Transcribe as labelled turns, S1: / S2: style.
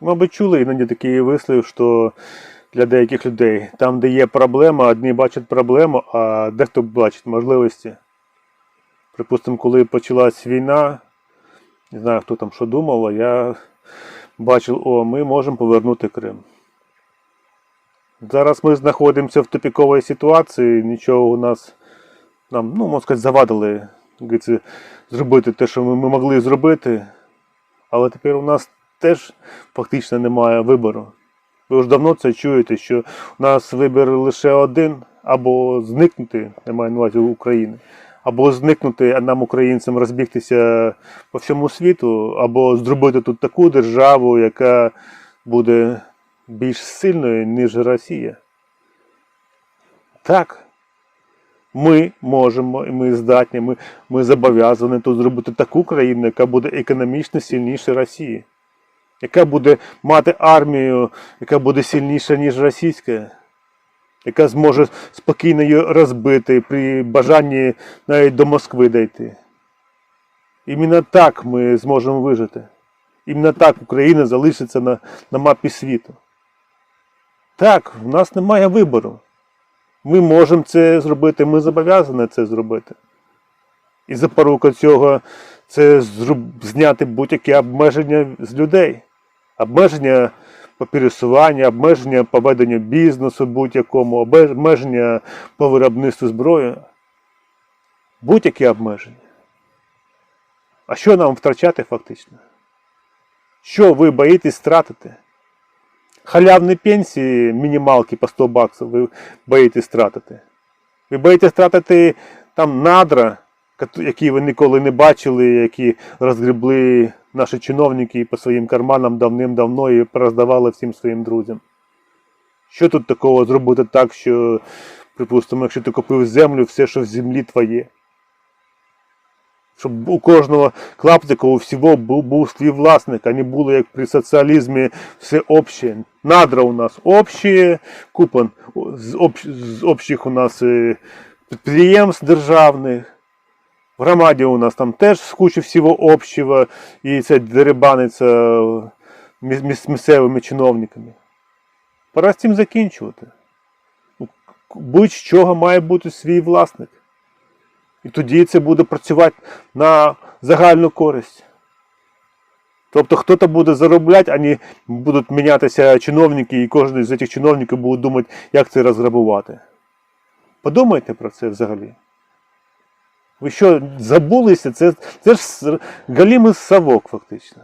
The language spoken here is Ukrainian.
S1: Мабуть, чули іноді такий вислів, що для деяких людей там, де є проблема, одні бачать проблему, а дехто бачить можливості. Припустимо, коли почалась війна, не знаю, хто там що думав, а я бачив, о, ми можемо повернути Крим. Зараз ми знаходимося в тупіковій ситуації, нічого у нас нам, ну, можна сказати, завадили зробити те, що ми, могли зробити. Але тепер у нас теж фактично немає вибору. Ви ж давно це чуєте, що у нас вибір лише один, або зникнути, я маю на увазі України, або зникнути, а нам, українцям, розбігтися по всьому світу, або зробити тут таку державу, яка буде більш сильною, ніж Росія. Так. Ми можемо, і ми здатні, ми, ми зобов'язані тут зробити таку країну, яка буде економічно сильніше Росії, яка буде мати армію, яка буде сильніша, ніж російська, яка зможе спокійно її розбити при бажанні навіть до Москви дійти. Іменно так ми зможемо вижити. Іменно так Україна залишиться на, на мапі світу. Так, в нас немає вибору. Ми можемо це зробити, ми зобов'язані це зробити. І запорука цього це зняти будь-які обмеження з людей. Обмеження по пересуванню, обмеження по веденню бізнесу будь-якому, обмеження по виробництву зброї. Будь-які обмеження. А що нам втрачати фактично? Що ви боїтесь втратити? халявні пенсії, мінімалки по 100 баксів ви боїтесь втратити. Ви боїтесь втратити там надра, які ви ніколи не бачили, які розгребли наші чиновники по своїм карманам давним-давно і роздавали всім своїм друзям. Що тут такого зробити так, що, припустимо, якщо ти купив землю, все, що в землі твоє? Щоб у кожного клаптика, у всього був, був свій власник, а не було як при соціалізмі все обще. Надра у нас общі, купа з, общ, з общих у нас е, підприємств державних. В громаді у нас там теж куча всього общого, і це дерибаниться міс- місцевими чиновниками. Пора з цим закінчувати. Будь-чого має бути свій власник. І тоді це буде працювати на загальну користь. Тобто хтось буде заробляти, а не будуть мінятися чиновники, і кожен з цих чиновників буде думати, як це розграбувати. Подумайте про це взагалі. Ви що, забулися? Це, це ж галімий совок, фактично.